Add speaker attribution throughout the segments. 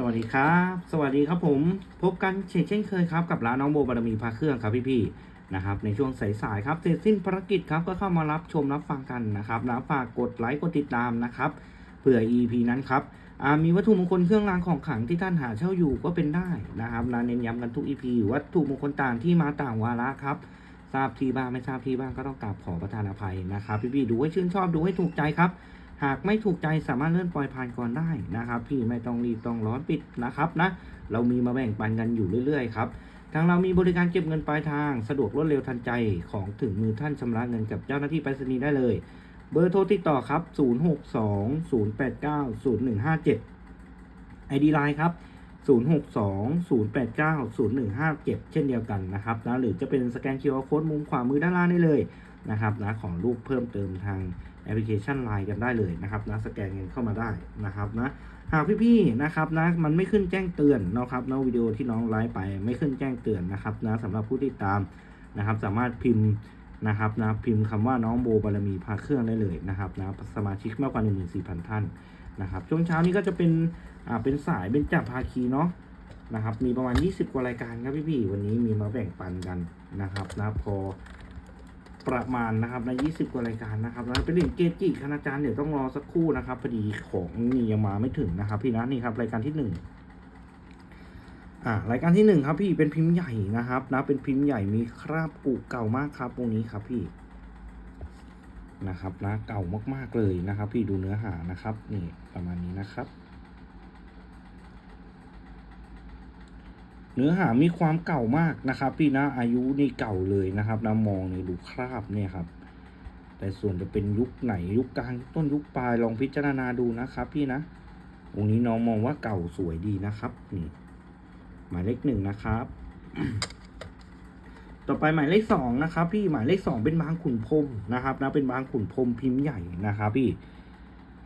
Speaker 1: สวัสดีครับ สวัสดีครับผม พบกันเช่นเช่นเคยครับกับร้านน้องโบบารมีพาเครื่องครับพี่ๆนะครับในช่วงสายๆครับเสร็จสิ้นภารกิจครับก็เข้ามารับชมรับฟังกันนะครับนะฝากกดไลค์กดติดตามนะครับเผื่อ EP นั้นครับมีวัตถุมงคลเครื่องรางของขลังที่ท่านหาเช่าอยู่ก็เป็นได้นะครับนะเน้นย้ำกันทุก EP วัตถุมงคลต่างที่มาต่างวาระครับทราบที่บ้างไม่ทราบที่บ้างก็ต้องกราบขอประทานอภัยนะครับ พี่ๆดูให้ชื่นชอบดูให้ถูกใจครับ หากไม่ถูกใจสามารถเลื่อนปล่อยผ่านก่อนได้นะครับ พี่ไม่ต้องรีบต้องร้อนปิดนะครับนะเรามีมาแบ่งปันกันอยู่เรื่อยๆครับทางเรามีบริการเก็บเงินปลายทางสะดวกรวดเร็วทันใจของถึงมือท่านชำระเงินกับเจ้าหน้าที่ไปรษณีย์ได้เลย เบอร์โทรติดต่อครับ 062-089-0157 ID Line ครับ 062-089-0157 เช่นเดียวกันนะครับนะหรือจะเป็นสแกน QR Code มุมขวามือด้านล่างได้เลยนะครับนะของลูกเพิ่มเติมทาง แอปพลิเคชัน Line กันได้เลยนะครับนะสแกนเงินเข้ามาได้นะครับนะหากพี่ๆนะครับนะมันไม่ขึ้นแจ้งเตือนนะครับนะวิดีโอที่น้องไลฟ์ไปไม่ขึ้นแจ้งเตือนนะครับนะสำหรับผู้ติดตามนะครับ สามารถพิมพ์นะครับนะพิมพ์คำว่าน้องโบบารมีพาเครื่องได้เลยนะครับนะสมาชิกมากกว่า 14,000 ท่านนะครับช่วงเช้านี้ก็จะเป็นอ่าเป็นสายเป็นจับภาคีเนาะนะครับมีประมาณ 20 กว่ารายการครับพี่ๆวันนี้มีมาแบ่งปันกันนะครับนะพอ ประมาณนะครับใน 20 กว่ารายการนะครับแล้วเป็นเหรียญเกจิคณาจารย์เดี๋ยวต้องรอสักครู่นะครับพอดีของนี่ยังมาไม่ถึงนะครับ พี่นะนี่ครับรายการที่หนึ่งอ่ารายการที่หนึ่งครับพี่เป็นพิมพ์ใหญ่นะครับนะเป็นพิมพ์ใหญ่มีคราบกุเก่ามากครับตรงนี้ครับพี่นะครับนะเก่ามากๆเลยนะครับ พี่ดูเนื้อหานะครับนี่ประมาณนี้นะครับ เนื้อหามีความเก่ามากนะครับ พี่นะอายุนี่เก่าเลยนะครับนะมองเนี่ยดูคราบเนี่ยครับ แต่ส่วนจะเป็นยุคไหนยุคกลางต้นยุคปลายลองพิจารณาดูนะครับ พี่นะองค์นี้น้องมองว่าเก่าสวยดีนะครับนี่หมายเลขหนึ่งนะครับ ต่อไปหมายเลขสองนะครับ พี่หมายเลขสองเป็นบางขุนพรมนะครับนะเป็นบางขุนพรมพิมพ์ใหญ่นะครับพี่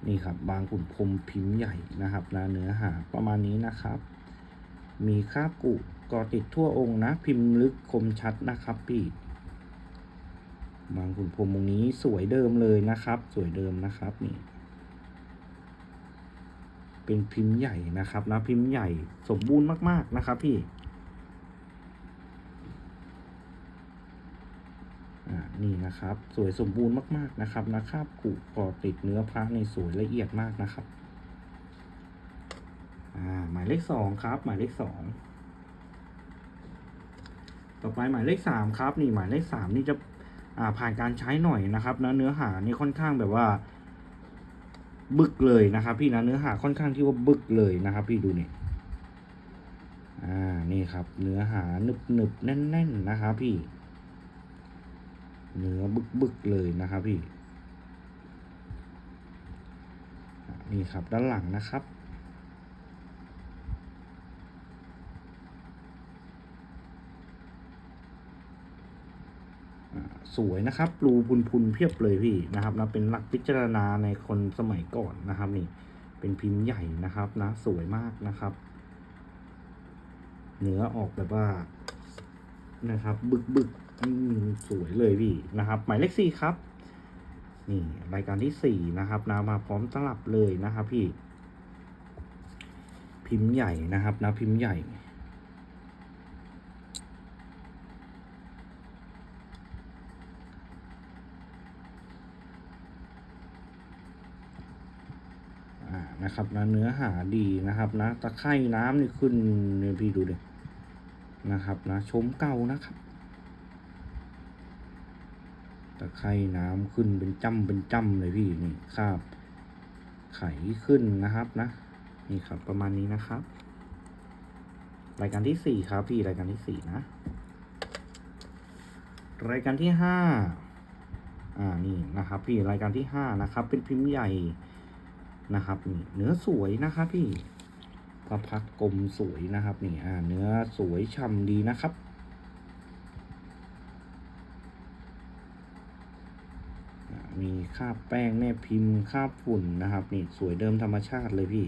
Speaker 1: นี่ครับบางขุนพรมพิมพ์ใหญ่นะครับนะเนื้อหาประมาณนี้นะครับ มีคราบกุก่อติดทั่วองค์นะ พิมพ์ลึกคมชัดนะครับพี่บางขุนพรมองนี้สวยเดิมเลยนะครับ สวยเดิมนะครับนี่ เป็นพิมพ์ใหญ่นะครับนะพิมพ์ใหญ่สมบูรณ์มาก ๆนะครับพี่อนี่นะครับ สวยสมบูรณ์มาก ๆ นะครับนะครับกุก่อติดเนื้อพระในสวยละเอียดมากนะครับ หมายเลขสองครับ หมายเลขสองต่อไปหมายเลขสามครับนี่หมายเลขสามนี่จะอ่าผ่านการใช้หน่อยนะครับนะเนื้อหานี่ค่อนข้างแบบว่า บึกเลยนะครับ พี่นะเนื้อหาค่อนข้างที่ว่าบึกเลยนะครับ พี่ดูนี่อ่านี่ครับ เนื้อหาหนึบหนึบแน่นๆนะครับพี่ เนื้อบึกบึกเลยนะครับพี่นี่ครับด้านหลังนะครับ สวยนะครับรูพุนพุนเพียบเลยพี่นะครับนะเป็นหลักพิจารณาในคนสมัยก่อนนะครับ นี่ เป็นพิมพ์ใหญ่นะครับนะสวยมากนะครับ เนื้อออกแบบว่านะครับ บึกบึกสวยเลยพี่นะครับ หมายเลขสี่ครับ นี่รายการที่สี่นะครับนะมาพร้อมตลับเลยนะครับพี่ พิมพ์ใหญ่นะครับนะพิมพ์ใหญ่ อ่า นะครับนะเนื้อหาดีนะครับนะตะไคร่น้ำนี่ขึ้นเนี่ยพี่ดูดินะครับนะชมเก่านะครับ ตะไคร่น้ำขึ้นเป็นจ้ำเป็นจ้ำเลยพี่นี่ครับไขขึ้นนะครับนะนี่ครับประมาณนี้นะครับ รายการที่สี่ครับพี่รายการที่สี่นะ รายการที่ห้าอ่านี่นะครับ พี่รายการที่ห้านะครับ เป็นพิมพ์ใหญ่ นะครับนี่เนื้อสวยนะครับพี่พระพักกลมสวยนะครับนี่อ่าเนื้อสวยฉ่ำดีนะครับมีคาบแป้งแม่พิมพ์คาบฝุ่นนะครับนี่สวยเดิมธรรมชาติเลยพี่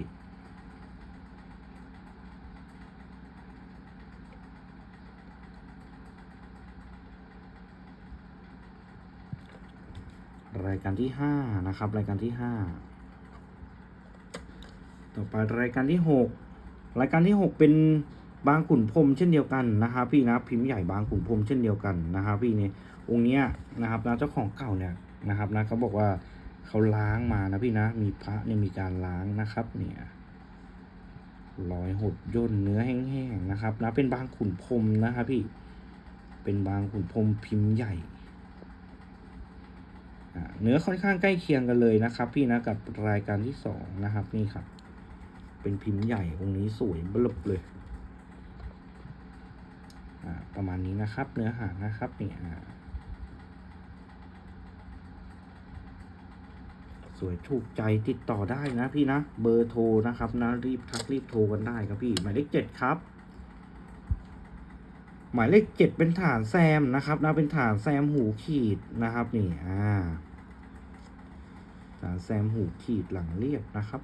Speaker 1: รายการที่ห้านะครับ รายการที่ห้า ต่อไปรายการที่หกรายการที่ 6 เป็นบางขุนพรมเช่นเดียวกันนะครับพี่นะพิมพ์ใหญ่บางขุนพรมเช่นเดียวกันนะครับพี่เนี่ยองค์เนี้ยนะครับนะเจ้าของเก่าเนี่ยนะครับนะเขาบอกว่าเขาล้างมานะพี่นะมีพระเนี่ยมีการล้างนะครับเนี่ยรอยหดย่นเนื้อแห้งๆนะครับนะเป็นบางขุนพรมนะครับพี่เป็นบางขุนพรมพิมพ์ใหญ่เนื้อค่อนข้างใกล้เคียงกันเลยนะครับ พี่นะกับรายการที่สองนะครับนี่ครับ เป็นพิมพ์ใหญ่องค์นี้สวยบลบเลยอ่าประมาณนี้นะครับ เนื้อหานะครับนี่อ่าสวยถูกใจติดต่อได้นะพี่นะ เบอร์โทรนะครับนะรีบทักรีบโทรกันได้ครับพี่ หมายเลขเจ็ดครับ หมายเลขเจ็ดเป็นฐานแซมนะครับนะเป็นฐานแซมหูขีดนะครับนี่อ่าฐานแซมหูขีดหลังเรียบนะครับ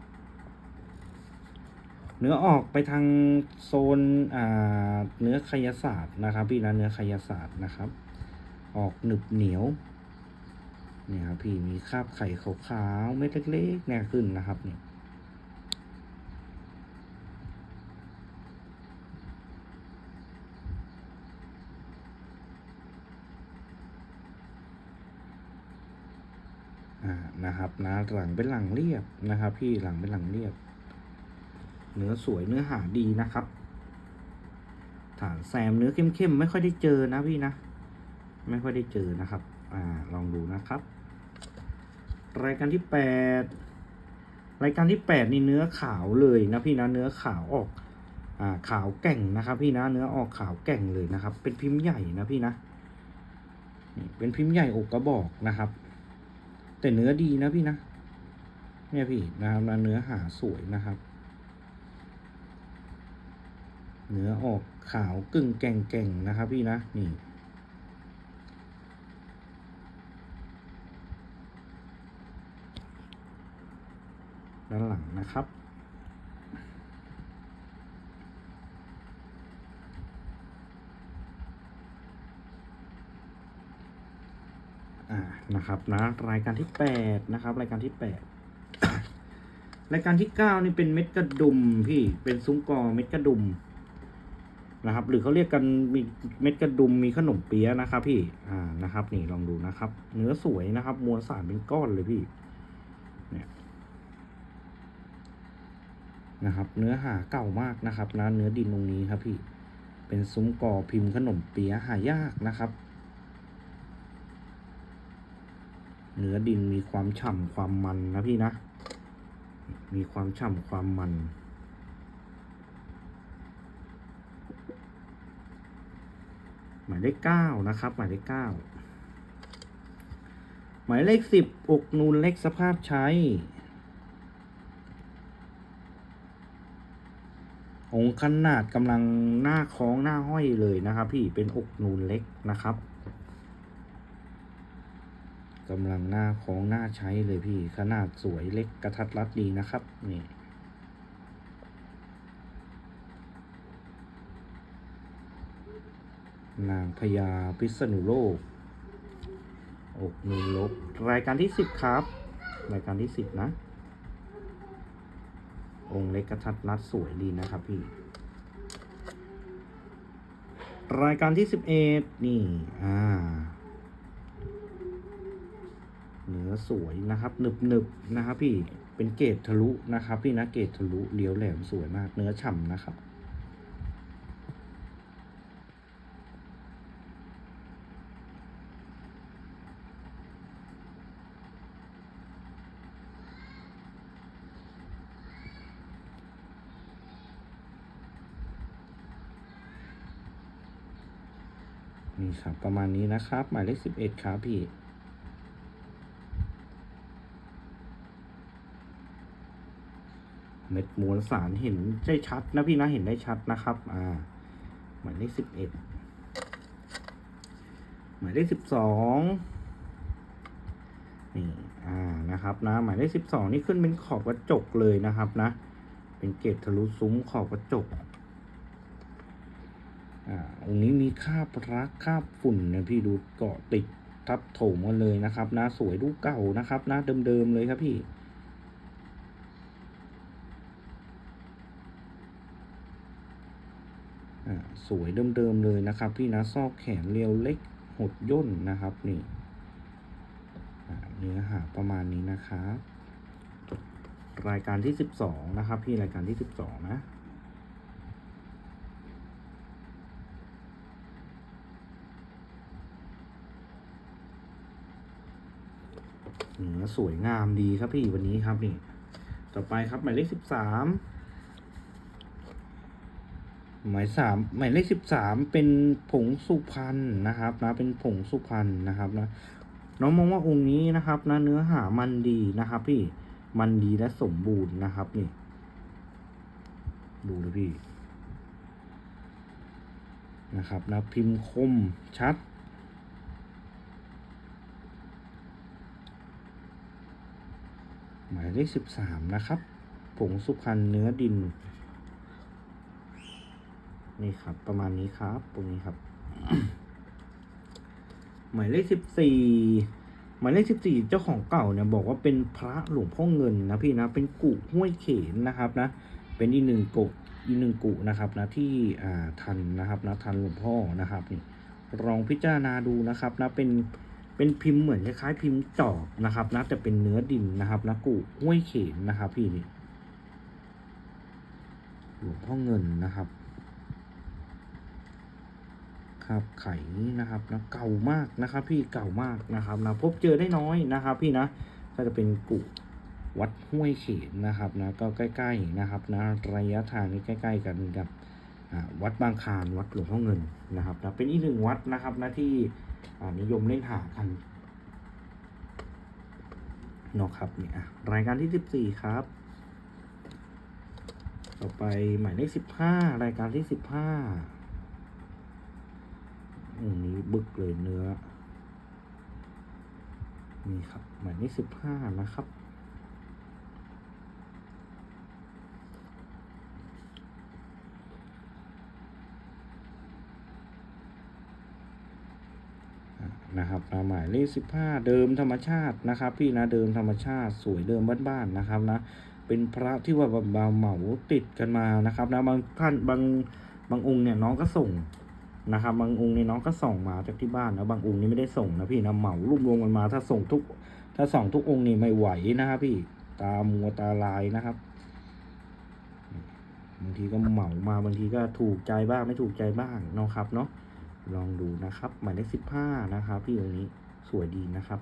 Speaker 1: เนื้อออกไปทางโซนอ่าเนื้อคยศาสตร์นะครับ พี่นะเนื้อคยศาสตร์นะครับ ออกหนึบเหนียวเนี่ยครับพี่มีคราบไข่ขาวๆเม็ดเล็กๆเนี่ยขึ้นนะครับเนี่ยนะครับนะหลังเป็นหลังเรียบนะครับ พี่หลังเป็นหลังเรียบ เนื้อสวยเนื้อหาดีนะครับ ฐานแซมเนื้อเข้มๆไม่ค่อยได้เจอนะพี่นะ ไม่ค่อยได้เจอนะครับ อ่าลองดูนะครับ รายการที่แปดรายการที่แปดนี่เนื้อขาวเลยนะพี่นะเนื้อขาวออกอ่าขาวแก่งนะครับ พี่นะเนื้อออกขาวแก่งเลยนะครับ เป็นพิมพ์ใหญ่นะพี่นะเป็นพิมพ์ใหญ่อกกระบอกนะครับ แต่เนื้อดีนะพี่นะเนี่ยพี่นะครับเนื้อหาสวยนะครับ เนื้อออกขาวกึ่งแก่งๆนะครับพี่นะนี่ด้านหลังนะครับ อ่า นะครับนะ รายการที่แปดนะครับ รายการที่แปดรายการที่เก้านี่เป็นเม็ดกระดุมพี่ เป็นซุ้มกอเม็ดกระดุม นะครับ หรือเขาเรียกกันมีเม็ดกระดุมมีขนมเปี๊ยะนะครับ พี่อ่านะครับ นี่ลองดูนะครับ เนื้อสวยนะครับมวลสารเป็นก้อนเลยพี่เนี่ยนะครับ เนื้อหาเก่ามากนะครับนะเนื้อดินตรงนี้ครับพี่เป็นซุ้มกอพิมพ์ขนมเปี๊ยะหายากนะครับเนื้อดินมีความฉ่ำความมันนะพี่นะ มีความฉ่ำความมัน มายเลขเก้านะครับ หมายเลขเก้าหมายเลขสิบอกนูนเล็กสภาพใช้ องขนาดกำลังหน้าคล้องหน้าห้อยเลยนะครับ พี่เป็นอกนูนเล็กนะครับกำลังหน้าคล้องหน้าใช้เลยพี่ ขนาดสวยเล็กกระทัดรัดดีนะครับนี่ นางพญาพิษณุโลกอกนูนลบรายการที่สิบครับ รายการที่สิบนะ องค์เล็กกระทัดรัดสวยดีนะครับพี่ รายการที่สิบเอ็ดนี่ อ่า เนื้อสวยนะครับหนึบหนึบนะครับพี่ เป็นเกรดทะลุนะครับ พี่นะ เกรดทะลุเลี้ยวแหลมสวยมาก เนื้อฉ่ำนะครับ นี่ครับประมาณนี้นะครับ หมายเลขสิบเอ็ดครับพี่เม็ดมวลสารเห็นได้ชัดนะพี่นะเห็นได้ชัดนะครับ อ่า หมายเลขสิบเอ็ดหมายเลขสิบสองนี่อ่านะครับนะ หมายเลขสิบสองนี่ขึ้นเป็นขอบกระจกเลยนะครับนะ เป็นเกล็ดทะลุซุ้มขอบกระจก อ่าองนี้มีคราบรักคราบฝุ่นเนี่ยพี่ดูเกาะติดทับโถมกันเลยนะครับนะสวยดูเก่านะครับนะเดิมๆเลยครับพี่สวยเดิมๆเลยนะครับ พี่นะซอกแขนเรียวเล็กหดย่นนะครับนี่เนื้อหาประมาณนี้นะครับรายการที่สิบสองนะครับ พี่รายการที่สิบสองนะ เนื้อ สวยงามดีครับพี่วันนี้ครับนี่ ต่อไปครับหมายเลขสิบสามหมายสามหมายเลขสิบสามเป็นผงสุพรรณนะครับนะเป็นผงสุพรรณนะครับนะน้องมองว่าองค์นี้นะครับนะเนื้อหามันดีนะครับ พี่มันดีและสมบูรณ์นะครับนี่ ดูเลยพี่นะครับนะพิมพ์คมชัด หมายเลขสิบสามนะครับ ผงสุพรรณเนื้อดิน นี่ครับ ประมาณนี้ครับ ตรงนี้ครับ หมายเลขสิบสี่หมายเลขสิบสี่เจ้าของเก่าเนี่ยบอกว่าเป็นพระหลวงพ่อเงินนะพี่นะ เป็นกุห้วยเขนนะครับนะ เป็นอีกหนึ่งกุอีกหนึ่งกุนะครับนะที่อ่าทันนะครับนะทันหลวงพ่อนะครับนี่ลองพิจารณาดูนะครับนะเป็น เป็นพิมพ์เหมือนคล้ายๆ พิมพ์จอบนะครับนะแต่เป็นเนื้อดินนะครับนะกุห้วยเขนนะครับ พี่นี่หลวงพ่อเงินนะครับ ครับไข่นะครับนะเก่ามากนะครับ พี่เก่ามากนะครับนะพบเจอได้น้อยนะครับ พี่นะก็จะเป็นกุวัดห้วยเขนนะครับนะก็ใกล้ ๆนะครับนะระยะทางนี้ใกล้ ๆ กันกับวัดบางคานวัดหลวงพ่อเงินนะครับนะเป็นอีกหนึ่งวัดนะครับนะที่ นิยมเล่นหากันเนาะครับเนี่ยอะรายการที่สิบสี่ครับ ต่อไปหมายเลขสิบห้ารายการที่สิบห้าอันนี้บึกเลยเนื้อ นี่ครับหมายเลขสิบห้านะครับ นะครับนะหมายเลขสิบห้าเดิมธรรมชาตินะครับ พี่นะเดิมธรรมชาติสวยเดิมบ้านๆนะครับนะเป็นพระที่ว่าแบบเหมาติดกันมานะครับนะบางท่านบางบางองค์เนี่ยน้องก็ส่งนะครับ บางองค์เนี่ยน้องก็ส่งมาจากที่บ้านนะบางองค์นี่ไม่ได้ส่งนะพี่นะเหมารวบรวมกันมา ถ้าส่งทุก ถ้าส่องทุกองค์นี่ไม่ไหวนะครับพี่ตามัวตาลายนะครับบางทีก็เหมามาบางทีก็ถูกใจบ้างไม่ถูกใจบ้างนะครับเนาะ ลองดูนะครับหมายเลขสิบห้านะครับพี่องนี้สวยดีนะครับ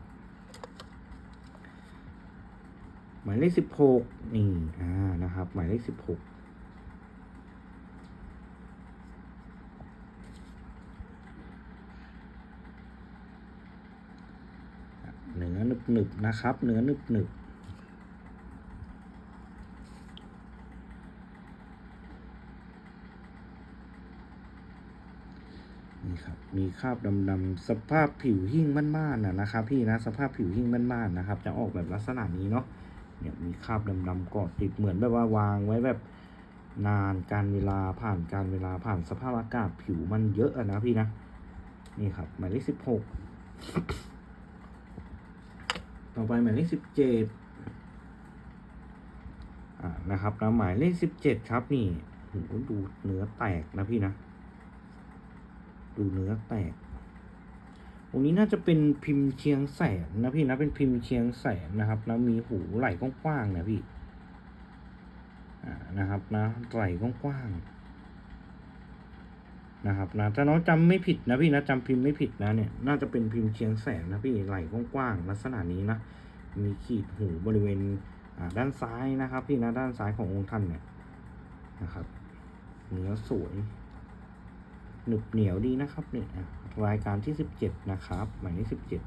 Speaker 1: หมายเลขสิบหกนี่อ่านะครับ หมายเลขสิบหกเนื้อหนึบหนึบๆนะครับ เนื้อหนึบหนึบ นี่ครับมีคราบดำๆสภาพผิวหิ้งบ้านๆนะนะครับ พี่นะสภาพผิวหิ้งบ้านๆนะครับ จะออกแบบลักษณะนี้เนาะเนี่ยมีคราบดำๆเกาะติดเหมือนแบบว่าวางไว้แบบนานการเวลาผ่านการเวลาผ่านสภาพอากาศผิวมันเยอะอะนะพี่นะนี่ครับหมายเลขสิบหกต่อไปหมายเลขสิบเจ็ดอ่านะครับนะหมายเลขสิบเจ็ดครับนี่โหดูเนื้อแตกนะพี่นะ ดูเนื้อแตกตรงนี้น่าจะเป็นพิมพ์เชียงแสนนะพี่นะเป็นพิมพ์เชียงแสนนะครับนะมีหูไหล่กว้างๆนะพี่อ่านะครับนะไหล่กว้างๆนะครับนะถ้าน้องจำไม่ผิดนะพี่นะจำพิมพ์ไม่ผิดนะเนี่ยน่าจะเป็นพิมพ์เชียงแสนนะพี่ไหล่กว้างๆลักษณะนี้นะมีขีดหูบริเวณอ่าด้านซ้ายนะครับ พี่นะด้านซ้ายขององค์ท่านเนี่ยนะครับ เนื้อสวย หนึบเหนียวดีนะครับเนี่ยรายการที่สิบเจ็ดนะครับ หมายเลขสิบเจ็ด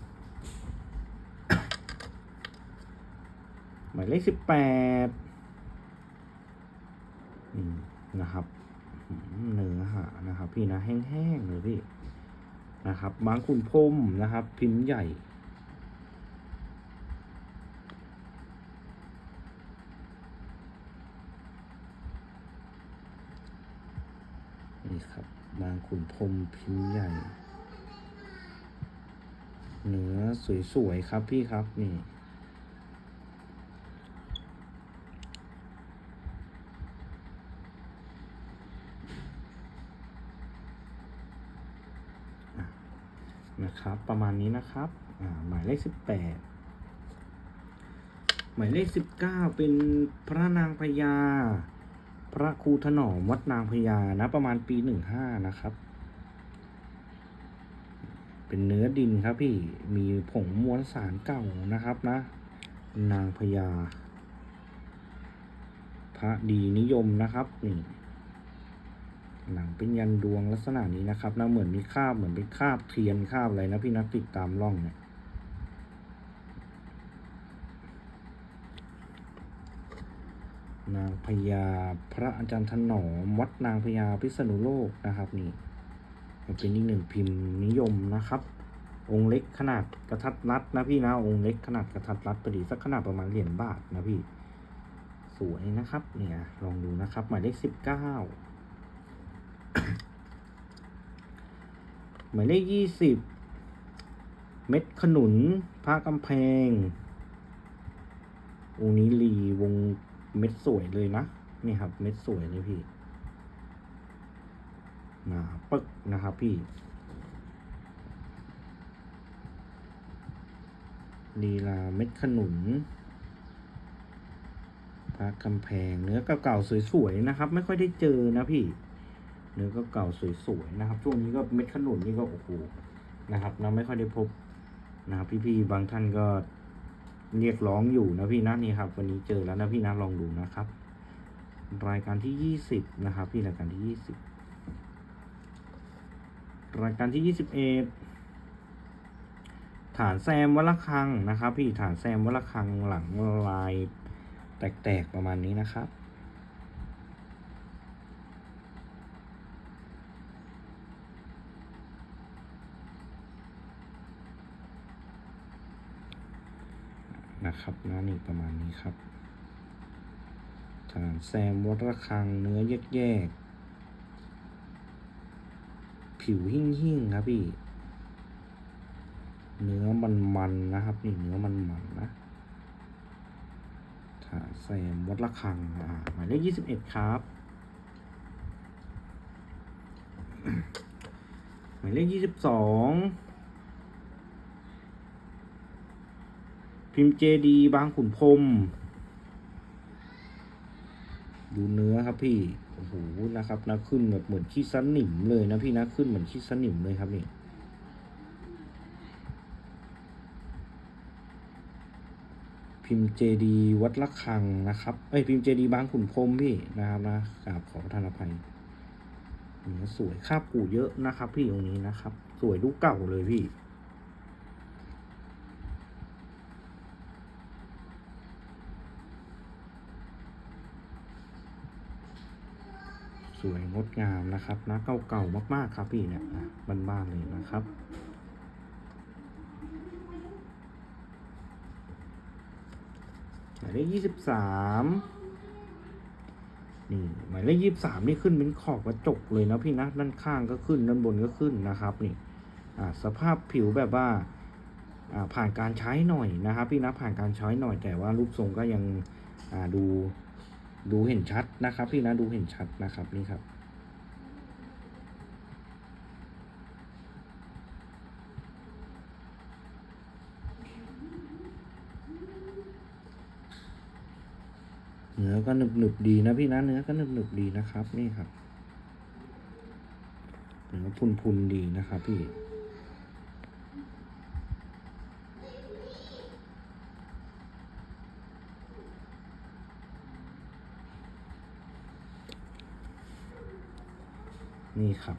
Speaker 1: หมายเลขสิบแปดนะครับเนื้อหานะครับ พี่นะแห้งๆเลยพี่นะครับบางขุนพรมนะครับ พิมพ์ใหญ่ ขุนพรมพิมพ์ใหญ่ เนื้อสวยๆครับพี่ครับนี่นะครับ ประมาณนี้นะครับ หมายเลขสิบแปดหมายเลขสิบเก้าเป็นพระนางพญา พระครูถนอมวัดนางพญานะ ประมาณปีหนึ่งห้านะครับ เป็นเนื้อดินครับพี่มีผงมวลสารเก่านะครับนะ นางพญา พระดีนิยมนะครับนี่หนังเป็นยันดวงลักษณะนี้นะครับนะเหมือนมีคาบเหมือนเป็นคาบเทียนคาบอะไรนะพี่นักติดตามร่องเนี่ย นางพญาพระอาจารย์ถนอมวัดนางพญาพิษณุโลกนะครับนี่เป็นอีกหนึ่งพิมพ์นิยมนะครับ องค์เล็กขนาดกระทัดรัดนะพี่นะองค์เล็กขนาดกระทัดรัดประดิษฐ์สักขนาดประมาณเหรียญบาทนะพี่ สวยนะครับเนี่ยลองดูนะครับ หมายเลขสิบเก้าหมายเลขยี่สิบเม็ดขนุนพระกำแพงองค์นี้รีวง เม็ดสวยเลยนะ นี่ครับ เม็ดสวยเลยพี่หนาปึกนะครับพี่ ลีลาเม็ดขนุนพระกำแพงเนื้อเก่าๆสวยๆนะครับ ไม่ค่อยได้เจอนะพี่ เนื้อก็เก่าสวยๆนะครับ ช่วงนี้ก็เม็ดขนุนนี่ก็โอ้โหนะครับนะไม่ค่อยได้พบนะครับพี่ๆบางท่านก็ เรียกร้องอยู่นะพี่นะนี่ครับ วันนี้เจอแล้วนะพี่นะลองดูนะครับ รายการที่ยี่สิบนะครับ พี่รายการที่ยี่สิบรายการที่ยี่สิบเอ็ดฐานแซมวัลคังนะครับ พี่ฐานแซมวัลคังหลังลายแตกๆประมาณนี้นะครับ นะครับนะนี่ประมาณนี้ครับฐานแซมวัดระฆังเนื้อแยกแยกๆผิวหิ่งหิ่งๆครับพี่เนื้อมันมันๆนะครับ นี่เนื้อมันมันๆนะฐานแซมวัดระฆังอ่าหมายเลขยี่สิบเอ็ดครับ หมายเลขยี่สิบสอง พิมพ์เจดีบางขุนพรมดูเนื้อครับพี่ โอ้โห นะครับนะขึ้นแบบเหมือนขี้สนิมเลยนะพี่นะขึ้นเหมือนขี้สนิมเลยครับนี่ พิมพ์เจดีวัดละคังนะครับ เอ้ยพิมพ์เจดีบางขุนพรมพี่นะครับนะกราบขอประทานอภัยเนื้อสวยคาบกูเยอะนะครับ พี่ตรงนี้นะครับ สวยลูเก่าเลยพี่ สวยงดงามนะครับนะเก่าๆมากๆครับพี่เนี่ยบ้านๆเลยนะครับหมายเลขยี่สิบสามนี่หมายเลขยี่สิบสามนี่ขึ้นเป็นขอบกระจกเลยนะพี่นะด้านข้างก็ขึ้นด้านบนก็ขึ้นนะครับนี่อ่าสภาพผิวแบบว่าอ่าผ่านการใช้หน่อยนะครับ พี่นะผ่านการใช้หน่อยแต่ว่ารูปทรงก็ยังอ่าดู ดูเห็นชัดนะครับ พี่นะดูเห็นชัดนะครับนี่ครับ เนื้อก็หนึบหนึบดีนะพี่นะเนื้อก็หนึบหนึบดีนะครับ นี่ครับเนื้อพุนพุนดีนะครับพี่ นี่ครับ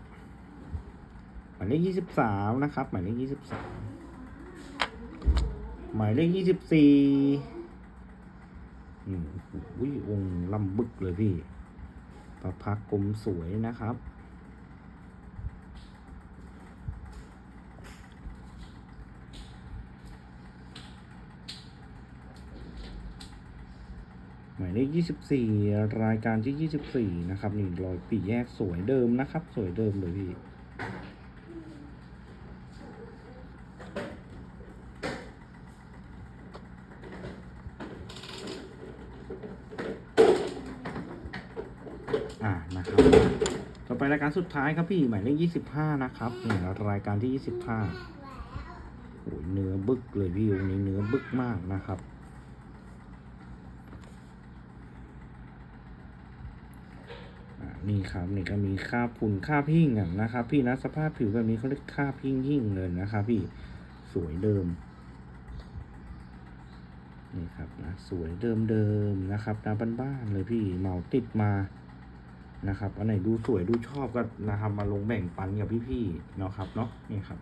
Speaker 1: หมายเลขยี่สิบสามนะครับ หมายเลขยี่สิบสามหมายเลขยี่สิบสี่อืมอุ้ยองค์ลำบึกเลยพี่ ประพักกลมสวยนะครับ หมาย เลขยี่สิบี่รายการที่ยี่สิบี่นะครับนี่รอยปีแยกสวยเดิมนะครับ สวยเดิมเลยพี่อ่านะครับต่อไปรายการสุดท้ายครับพี่หมายเลขยี่สิบห้านะครับเนี่ยรายการที่ยี่สิบห้าโอ้ยเนื้อบึกเลยพี่องค์นี้เนื้อบึกมากนะครับ อ่า นี่ครับนี่ก็มีคราบฝุ่นคราบหิ่งอะนะครับ พี่นะสภาพผิวแบบนี้เขาเรียกคราบหิ่งหิ่งเลยนะครับพี่สวยเดิมนี่ครับนะสวยเดิมเดิมๆนะครับนะบ้านๆเลยพี่เหมาติดมานะครับอันไหนดูสวยดูชอบก็นะครับมาลงแบ่งปันกับพี่ๆเนาะครับเนาะนี่ครับ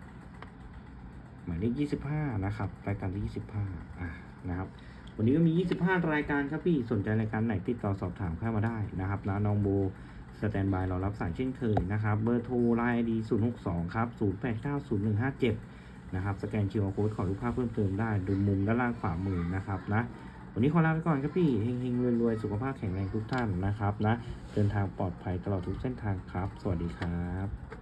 Speaker 1: หมายเลขยี่สิบห้านะครับรายการที่ยี่สิบห้าอ่านะครับ วันนี้ก็มี25รายการครับพี่สนใจรายการไหนติดต่อสอบถามเข้ามาได้นะครับนะน้องโบ สแตนบายรอรับสายเช่นเคยนะครับ เบอร์โทรไลน์ดี062ครับ08905157นะครับ สแกน QR Code ขอรูปภาพเพิ่มเติมได้ ดูมุมด้านล่างขวามือนะครับนะ วันนี้ขอลาไปก่อนครับพี่ เฮงๆรวยๆ สุขภาพแข็งแรงทุกท่านนะครับนะ เดินทางปลอดภัยตลอดทุกเส้นทางครับ สวัสดีครับ